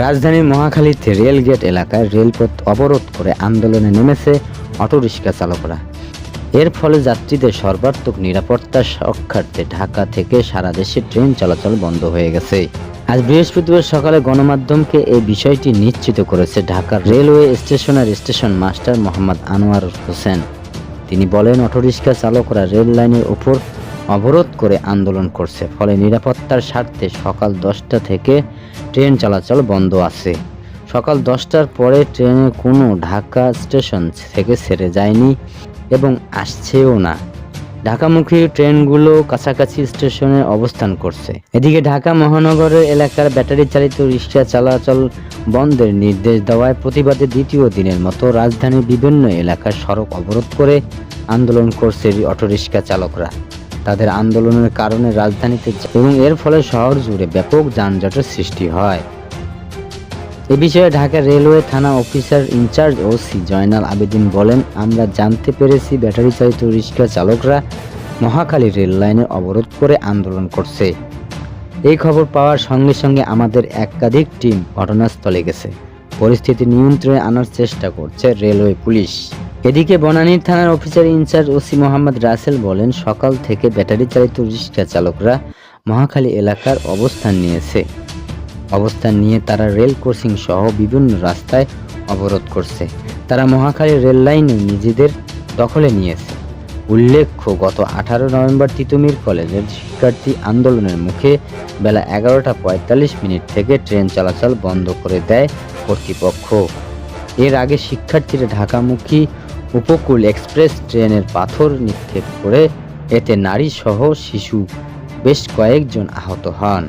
রাজধানীর মহাখালীতে রেলগেট এলাকায় রেলপথ অবরোধ করে আন্দোলনে নেমেছে অটোরিকশা চালকরা। এর ফলে যাত্রীদের সর্বাত্মক নিরাপত্তা রক্ষার্থে ঢাকা থেকে সারা দেশে ট্রেন চলাচল বন্ধ হয়ে গেছে। আজ বৃহস্পতিবার সকালে গণমাধ্যমকে এই বিষয়টি নিশ্চিত করেছে ঢাকার রেলওয়ে স্টেশনের স্টেশন মাস্টার মোহাম্মদ আনোয়ার হোসেন। তিনি বলেন অটোরিকশা চালকরা রেল লাইনের উপর অবরোধ করে আন্দোলন করছে, ফলে নিরাপত্তার স্বার্থে সকাল দশটা থেকে ট্রেন চলাচল বন্ধ আছে। সকাল দশটার পরে ট্রেনে কোনো ঢাকা স্টেশন থেকে ছেড়ে যায়নি এবং আসছেও না। ঢাকামুখী ট্রেনগুলো কাছাকাছি স্টেশনে অবস্থান করছে। এদিকে ঢাকা মহানগরের এলাকার ব্যাটারি চালিত রিক্সা চলাচল বন্ধের নির্দেশ দেওয়ায় প্রতিবাদে দ্বিতীয় দিনের মতো রাজধানীর বিভিন্ন এলাকার সড়ক অবরোধ করে আন্দোলন করছে অটোরিকশা চালকরা। তাদের আন্দোলনের কারণে রাজধানীতে এবং এর ফলে শহর জুড়ে ব্যাপক যানজটের সৃষ্টি হয়। এ বিষয়ে ঢাকা রেলওয়ে থানা officer in charge OC Joynal Abedin বলেন, আমরা জানতে পেরেছি ব্যাটারি চালিত রিক্সা চালকরা মহাখালী রেল লাইনে অবরোধ করে আন্দোলন করছে। এই খবর পাওয়ার সঙ্গে সঙ্গে আমাদের একাধিক টিম ঘটনাস্থলে গেছে। পরিস্থিতি নিয়ন্ত্রণে আনার চেষ্টা করছে রেলওয়ে পুলিশ। এদিকে বনানীর থানার officer in charge OC Mohammad Rasel বলেন, সকাল থেকে ব্যাটারি চালিত রিক্সা চালকরা মহাখালী এলাকার অবস্থান নিয়েছে। অবস্থান নিয়ে তারা রেল ক্রসিং সহ বিভিন্ন রাস্তায় অবরোধ করছে। তারা মহাখালী রেল লাইনে নিজেদের দখলে নিয়েছে। উল্লেখ্য, গত আঠারো নভেম্বর তিতুমির কলেজের শিক্ষার্থী আন্দোলনের মুখে বেলা এগারোটা পঁয়তাল্লিশ মিনিট থেকে ট্রেন চলাচল বন্ধ করে দেয় কর্তৃপক্ষ। এর আগে শিক্ষার্থীরা ঢাকামুখী উপকূল এক্সপ্রেস ট্রেনের পাথর নিক্ষেপ করে এতে নারী সহ শিশু বেশ কয়েকজন আহত হন।